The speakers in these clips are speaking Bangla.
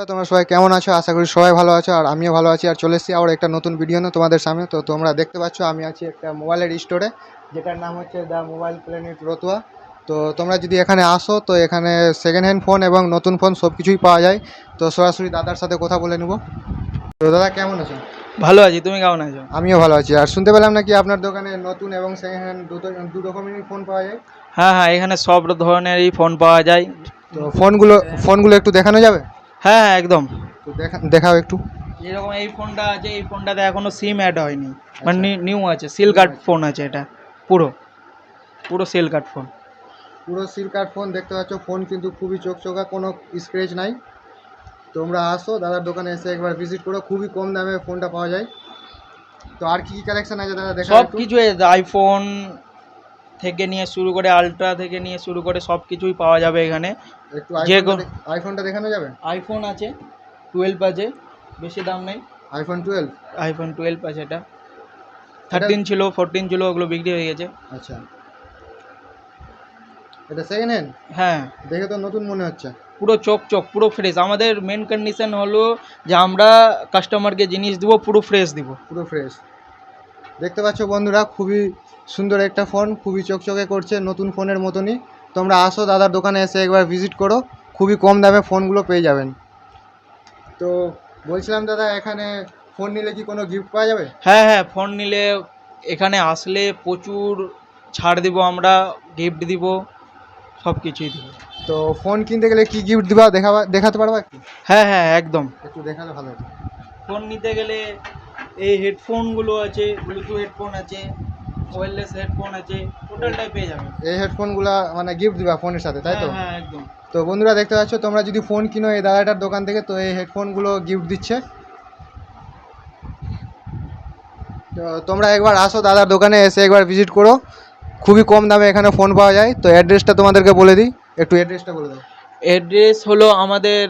বন্ধুরা তোমরা সবাই কেমন আছো? আশা করি সবাই ভালো আছো আর আমিও ভালো আছি। আর চলে এসেছি আবার একটা নতুন ভিডিও নিয়ে তোমাদের সামনে। তো তোমরা দেখতে পাচ্ছ আমি আছি একটা মোবাইলের স্টোরে যেটার নাম হচ্ছে দ্য মোবাইল প্ল্যানেট রতুয়া তো তোমরা যদি এখানে আসো তো এখানে সেকেন্ড হ্যান্ড ফোন এবং নতুন ফোন সব কিছুই পাওয়া যায়। তো সরাসরি দাদার সাথে কথা বলে নেব। তো দাদা কেমন আছো? ভালো আছি তুমি কেমন আছো? আমিও ভালো আছি। আর শুনতে পেলাম নাকি আপনার দোকানে নতুন এবং সেকেন্ড হ্যান্ড দুটো দু রকমেরই ফোন পাওয়া যায়? হ্যাঁ হ্যাঁ এখানে সব ধরনেরই ফোন পাওয়া যায়। তো ফোনগুলো ফোনগুলো একটু দেখানো যাবে? হ্যাঁ হ্যাঁ একদম। তো দেখা দেখাও একটু। যেরকম এই ফোনটা আছে এই ফোনটাতে এখনও সিম অ্যাড হয়নি। মানে নিউ আছে সিল কার্ড ফোন আছে এটা পুরো। পুরো সিল কার্ড ফোন পুরো সিল কার্ড ফোন দেখতে পাচ্ছ ফোন কিন্তু খুবই চকচকা কোনো স্ক্র্যাচ নাই। তোমরা আসো দাদার দোকানে এসে একবার ভিজিট করো খুবই কম দামে ফোনটা পাওয়া যায়। তো আর কি কি কালেকশন আছে দাদা দেখা সব কিছু আইফোন থেকে নিয়ে শুরু করে আলট্রা থেকে নিয়ে শুরু করে সব কিছুই পাওয়া যাবে এখানে। একটু যে আইফোনটা আইফোনটা দেখানো যাবে? আইফোন আছে টুয়েলভ আছে বেশি দাম নেই। আইফোন টুয়েলভ আইফোন টুয়েলভ আছে এটা। থার্টিন ছিল ফোরটিন ছিল ওগুলো বিক্রি হয়ে গেছে। আচ্ছা। এটা সেকেন্ড হ্যান্ড হ্যাঁ। দেখে তো নতুন মনে হচ্ছে। পুরো চোখ চোখ পুরো ফ্রেশ আমাদের মেন কন্ডিশন হলো যে আমরা কাস্টমারকে জিনিস দিব পুরো ফ্রেশ দিব। পুরো ফ্রেশ দেখতে পাচ্ছ বন্ধুরা খুবই সুন্দর একটা ফোন খুবই চকচকে করছে নতুন ফোনের মতনই। তোমরা আসো দাদার দোকানে এসে একবার ভিজিট করো খুবই কম দামে ফোনগুলো পেয়ে যাবেন। তো বলছিলাম দাদা এখানে ফোন নিলে কি কোনো গিফট পাওয়া যাবে? হ্যাঁ হ্যাঁ ফোন নিলে এখানে আসলে প্রচুর ছাড় দিব আমরা গিফট দিব সব কিছুই দিব। তো ফোন কিনতে গেলে কি গিফট দিবা দেখাবা দেখাতে পারবা? হ্যাঁ হ্যাঁ একদম। একটু দেখালে ভালো ফোন নিতে গেলে এই হেডফোনগুলো আছে ব্লুটুথ হেডফোন আছে ওয়্যারলেস হেডফোন আছে টোটালটাই পেয়ে যাবে। এই হেডফোনগুলা মানে গিফট দিবা ফোনের সাথে তাই তো? হ্যাঁ হ্যাঁ একদম। তো বন্ধুরা দেখতে পাচ্ছ তোমরা যদি ফোন কিনো এই দাদাটার দোকান থেকে তো এই হেডফোনগুলো গিফট দিচ্ছে। তো তোমরা একবার আসো দাদার দোকানে এসে একবার ভিজিট করো। খুবই কম দামে এখানে ফোন পাওয়া যায়। তো অ্যাড্রেসটা তোমাদেরকে বলে দিই। একটু অ্যাড্রেসটা বলে দাও। অ্যাড্রেস হলো আমাদের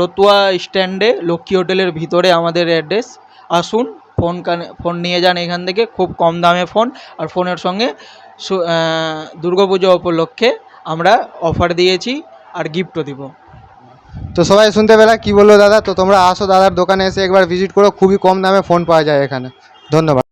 রতুয়া স্ট্যান্ডে লক্ষ্মী হোটেলের ভিতরে আমাদের অ্যাড্রেস আসুন, ফোন কানে- ফোন নিয়ে যান এখান থেকে, খুব কম দামে ফোন, আর ফোনের সঙ্গে দুর্গাপুজো উপলক্ষে আমরা অফার দিয়েছি আর গিফটও দিব। তো সবাই শুনতে পেলা, কি বলল দাদা? তো তোমরা আসো দাদার দোকানে এসে একবার ভিজিট করো, খুবই কম দামে ফোন পাওয়া যায় এখানে। ধন্যবাদ।